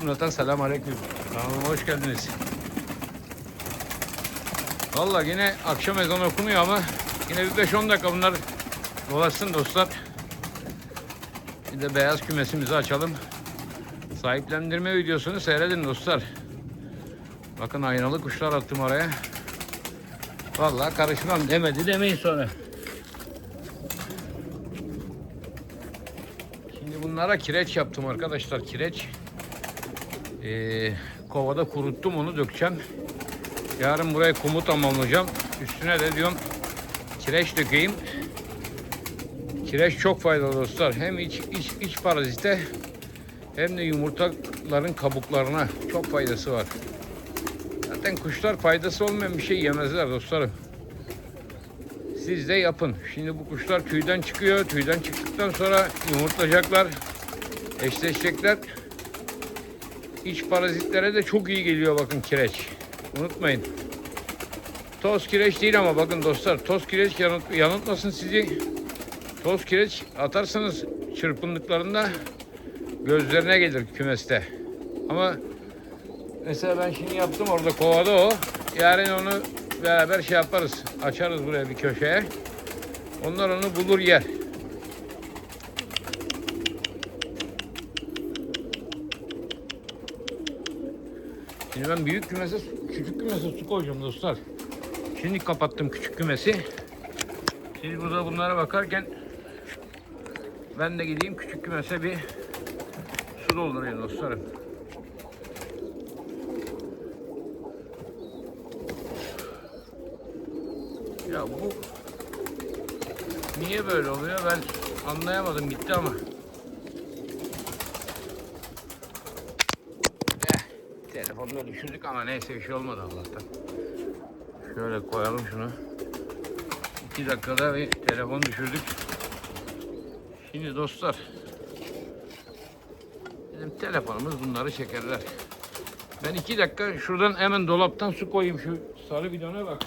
Cümleten selam aleyküm. Kanalıma hoş geldiniz. Valla yine akşam ezanı okunuyor ama yine bir 5-10 dakika bunlar dolaşsın dostlar. Bir de beyaz kümesimizi açalım. Sahiplendirme videosunu seyredin dostlar. Bakın aynalı kuşlar attım oraya. Vallahi karışmam demedi demeyin sonra. Şimdi bunlara kireç yaptım arkadaşlar kireç. Ee, kovada kuruttum onu dökeceğim. Yarın buraya kumu tamamlayacağım. Üstüne de diyorum kireç dökeyim. Kireç çok faydalı dostlar. Hem iç, iç, iç parazite hem de yumurtaların kabuklarına çok faydası var. Zaten kuşlar faydası olmayan bir şey yemezler dostlarım. Siz de yapın. Şimdi bu kuşlar tüyden çıkıyor. Tüyden çıktıktan sonra yumurtlayacaklar. Eşleşecekler. İç parazitlere de çok iyi geliyor bakın kireç. Unutmayın. Toz kireç değil ama bakın dostlar toz kireç yanıt, yanıltmasın sizi. Toz kireç atarsanız çırpındıklarında gözlerine gelir kümeste. Ama mesela ben şimdi yaptım orada kovada o. Yarın onu beraber şey yaparız. Açarız buraya bir köşeye. Onlar onu bulur yer. Şimdi ben büyük kümese, küçük kümese su koyacağım dostlar. Şimdi kapattım küçük kümesi. Siz burada bunlara bakarken ben de gideyim küçük kümese bir su doldurayım dostlarım. Ya bu niye böyle oluyor ben anlayamadım gitti ama. Telefonda düşürdük ama neyse bir şey olmadı Allah'tan. Şöyle koyalım şunu. İki dakikada bir telefon düşürdük. Şimdi dostlar bizim telefonumuz bunları çekerler. Ben iki dakika şuradan hemen dolaptan su koyayım şu sarı bidona bak.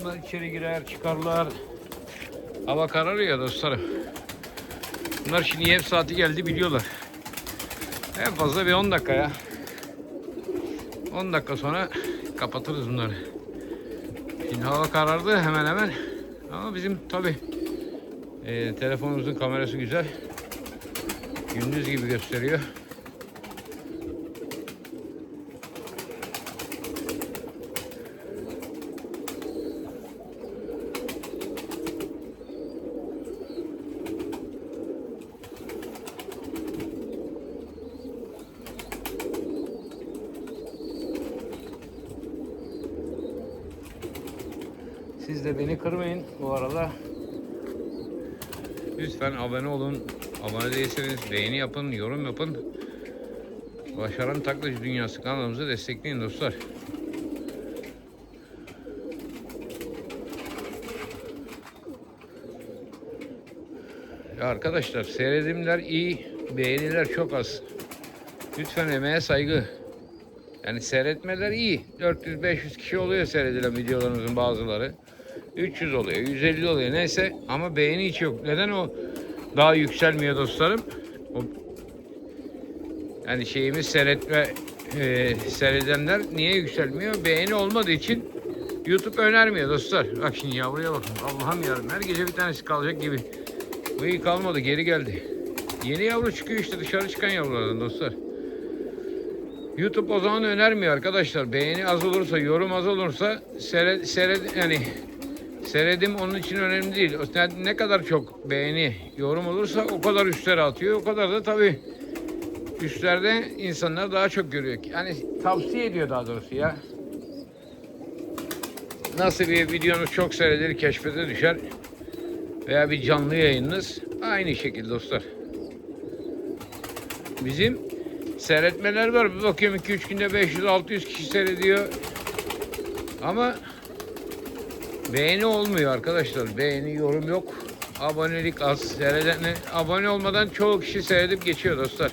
Bunlar içeri girer, çıkarlar. Hava kararıyor ya dostlarım. Bunlar şimdi yem saati geldi biliyorlar. En fazla bir 10 dakika ya. 10 dakika sonra kapatırız bunları. Şimdi hava karardı hemen hemen. Ama bizim tabi telefonumuzun kamerası güzel. Gündüz gibi gösteriyor. De beni kırmayın bu arada. Lütfen abone olun. Abone değilseniz beğeni yapın, yorum yapın. Başaran Taklacı Dünyası kanalımızı destekleyin dostlar. Arkadaşlar seyredimler iyi, beğeniler çok az. Lütfen emeğe saygı. Yani seyretmeler iyi. 400-500 kişi oluyor seyredilen videolarımızın bazıları. 300 oluyor, 150 oluyor neyse ama beğeni hiç yok. Neden o daha yükselmiyor dostlarım? O, yani şeyimiz seyretme e, seyredenler niye yükselmiyor? Beğeni olmadığı için YouTube önermiyor dostlar. Bak şimdi yavruya bakın. Allah'ım yarabbim. Her gece bir tanesi kalacak gibi. Bu iyi kalmadı. Geri geldi. Yeni yavru çıkıyor işte dışarı çıkan yavrulardan dostlar. YouTube o zaman önermiyor arkadaşlar. Beğeni az olursa, yorum az olursa seyret, seyret yani seyredim onun için önemli değil. Ne kadar çok beğeni, yorum olursa o kadar üstlere atıyor. O kadar da tabii üstlerde insanlar daha çok görüyor. Yani tavsiye ediyor daha doğrusu ya. Nasıl bir videonuz çok seyredilir, keşfete düşer veya bir canlı yayınınız aynı şekilde dostlar. Bizim seyretmeler var. Bir bakıyorum 2-3 günde 500-600 kişi seyrediyor. Ama beğeni olmuyor arkadaşlar. Beğeni, yorum yok. Abonelik az. Seyreden, abone olmadan çoğu kişi seyredip geçiyor dostlar.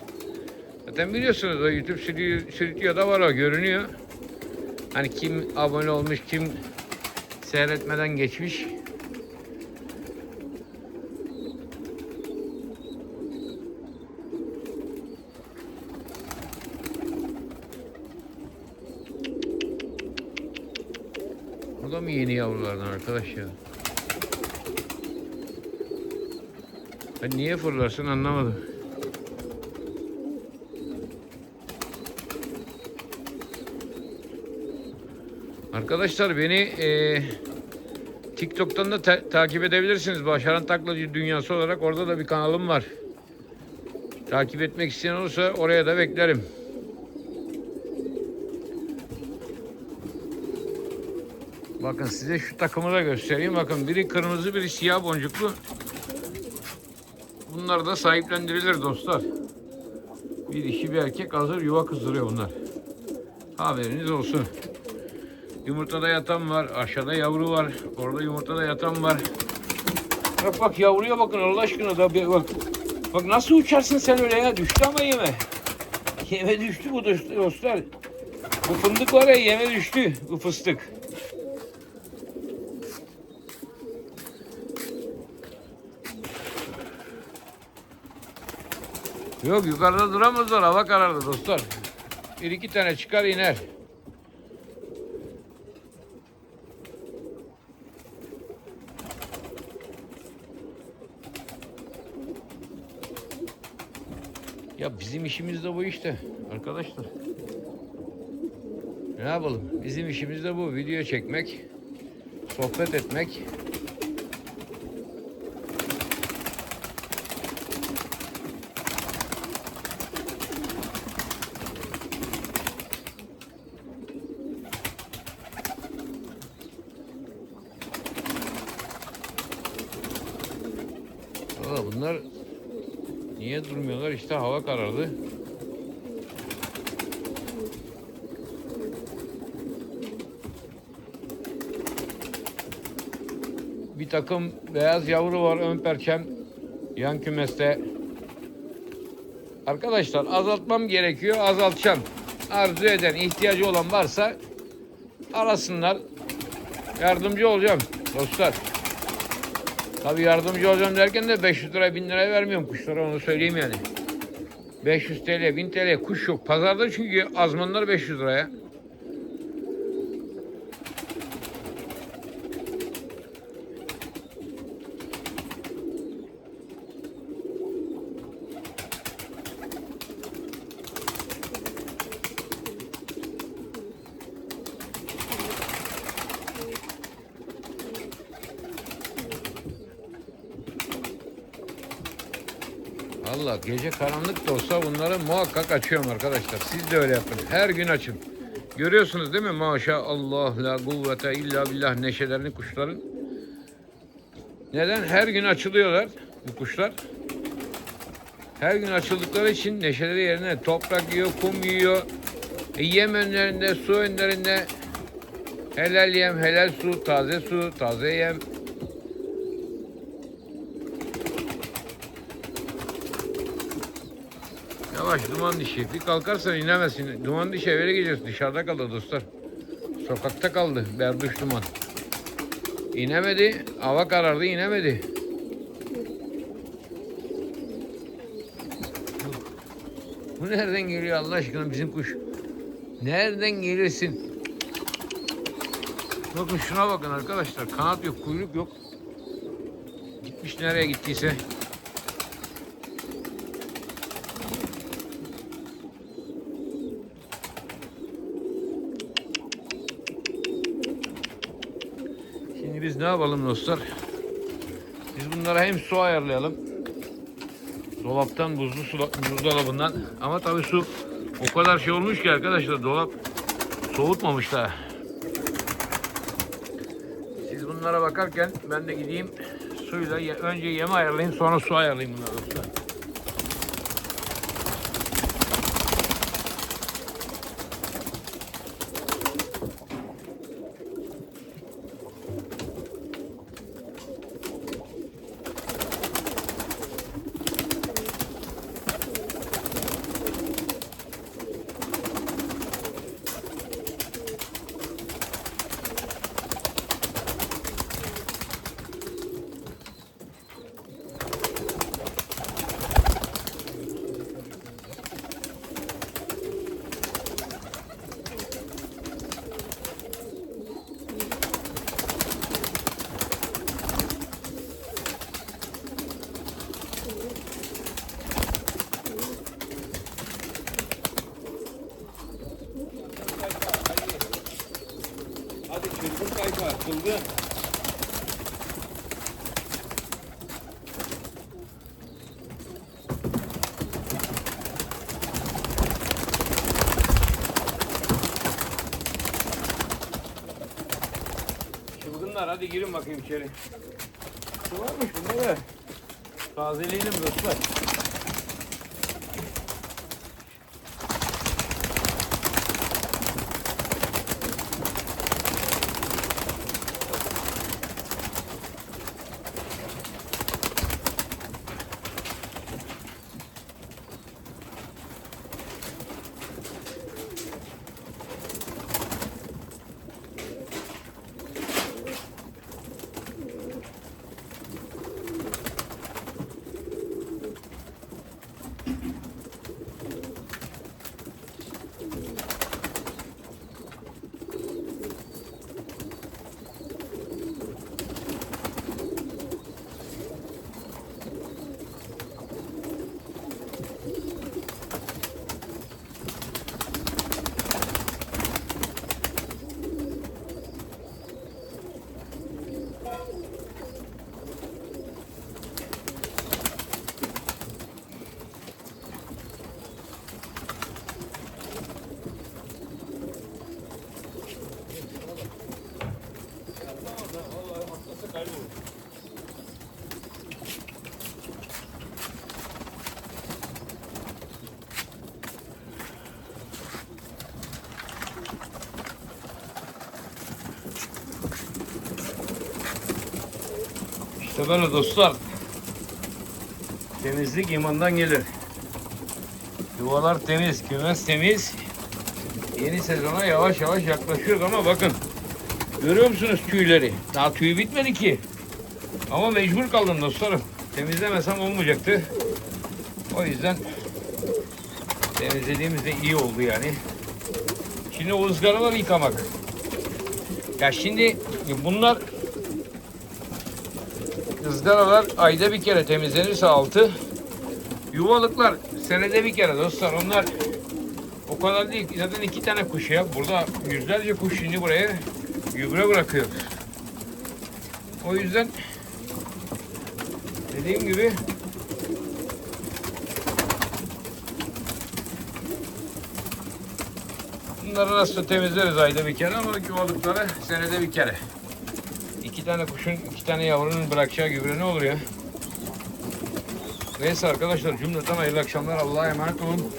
Zaten biliyorsunuz o YouTube sürü- sürütüyor da var o görünüyor. Hani kim abone olmuş, kim seyretmeden geçmiş. O da mı yeni yavrulardan arkadaş ya? Ben niye fırlarsın anlamadım. Arkadaşlar beni e, TikTok'tan da ta- takip edebilirsiniz. Başaran Taklacı Dünyası olarak orada da bir kanalım var. Takip etmek isteyen olursa oraya da beklerim. Bakın size şu takımı da göstereyim. Bakın biri kırmızı biri siyah boncuklu. Bunlar da sahiplendirilir dostlar. Bir dişi bir erkek hazır yuva kızdırıyor bunlar. Haberiniz olsun. Yumurtada yatan var. Aşağıda yavru var. Orada yumurtada yatan var. Bak bak yavruya bakın Allah aşkına da bir bak. Bak nasıl uçarsın sen öyle ya? Düştü ama yeme. Yeme düştü bu dost- dostlar. Bu fındık var ya yeme düştü. Bu fıstık. Yok yukarıda duramazlar. Hava karardı dostlar. Bir iki tane çıkar iner. Ya bizim işimiz de bu işte arkadaşlar. Ne yapalım? Bizim işimiz de bu. Video çekmek, sohbet etmek. Valla bunlar niye durmuyorlar? İşte hava karardı. Bir takım beyaz yavru var ön perçem yan kümeste. Arkadaşlar azaltmam gerekiyor. Azaltacağım. Arzu eden, ihtiyacı olan varsa arasınlar. Yardımcı olacağım dostlar. Tabii yardımcı olacağım derken de 500 lira 1000 liraya vermiyorum kuşlara onu söyleyeyim yani. 500 TL 1000 TL kuş yok. Pazarda çünkü azmanlar 500 liraya. Valla gece karanlık da olsa bunları muhakkak açıyorum arkadaşlar. Siz de öyle yapın. Her gün açın. Görüyorsunuz değil mi? Maşallah la kuvvete illa billah neşelerini kuşların. Neden? Her gün açılıyorlar bu kuşlar. Her gün açıldıkları için neşeleri yerine toprak yiyor, kum yiyor. E, yem önlerinde, su önlerinde helal yem, helal su, taze su, taze yem. Yavaş duman dişi. Bir kalkarsan inemezsin. Duman dişi eve gidiyorsun. Dışarıda kaldı dostlar. Sokakta kaldı. Berduş duman. İnemedi. Hava karardı inemedi. Bu nereden geliyor Allah aşkına bizim kuş? Nereden gelirsin? Bakın şuna bakın arkadaşlar. Kanat yok, kuyruk yok. Gitmiş nereye gittiyse. Şimdi ne yapalım dostlar? Biz bunlara hem su ayarlayalım. Dolaptan buzlu su, buzdolabından. Ama tabii su o kadar şey olmuş ki arkadaşlar dolap soğutmamış daha. Siz bunlara bakarken ben de gideyim suyla önce yem ayarlayayım sonra su ayarlayayım bunlara dostlar. Hadi girin bakayım içeri. Su varmış bunda da. Tazeleyelim dostlar. İşte böyle dostlar. Temizlik imandan gelir. Yuvalar temiz, kümes temiz. Yeni sezona yavaş yavaş yaklaşıyoruz ama bakın. Görüyor musunuz tüyleri? Daha tüy bitmedi ki. Ama mecbur kaldım dostlarım. Temizlemesem olmayacaktı. O yüzden temizlediğimiz de iyi oldu yani. Şimdi o ızgaraları yıkamak. Ya şimdi bunlar ızgaralar ayda bir kere temizlenirse altı. Yuvalıklar senede bir kere dostlar. Onlar o kadar değil. Zaten iki tane kuş ya. Burada yüzlerce kuş şimdi buraya gübre bırakıyor. O yüzden dediğim gibi bunları nasıl temizleriz ayda bir kere ama yuvalıkları senede bir kere. Tane kuşun, iki tane yavrunun bırakacağı gübre ne olur ya? Neyse arkadaşlar cümleten hayırlı akşamlar. Allah'a emanet olun.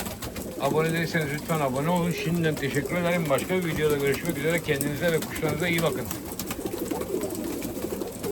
Abone değilseniz lütfen abone olun. Şimdiden teşekkür ederim. Başka bir videoda görüşmek üzere. Kendinize ve kuşlarınıza iyi bakın.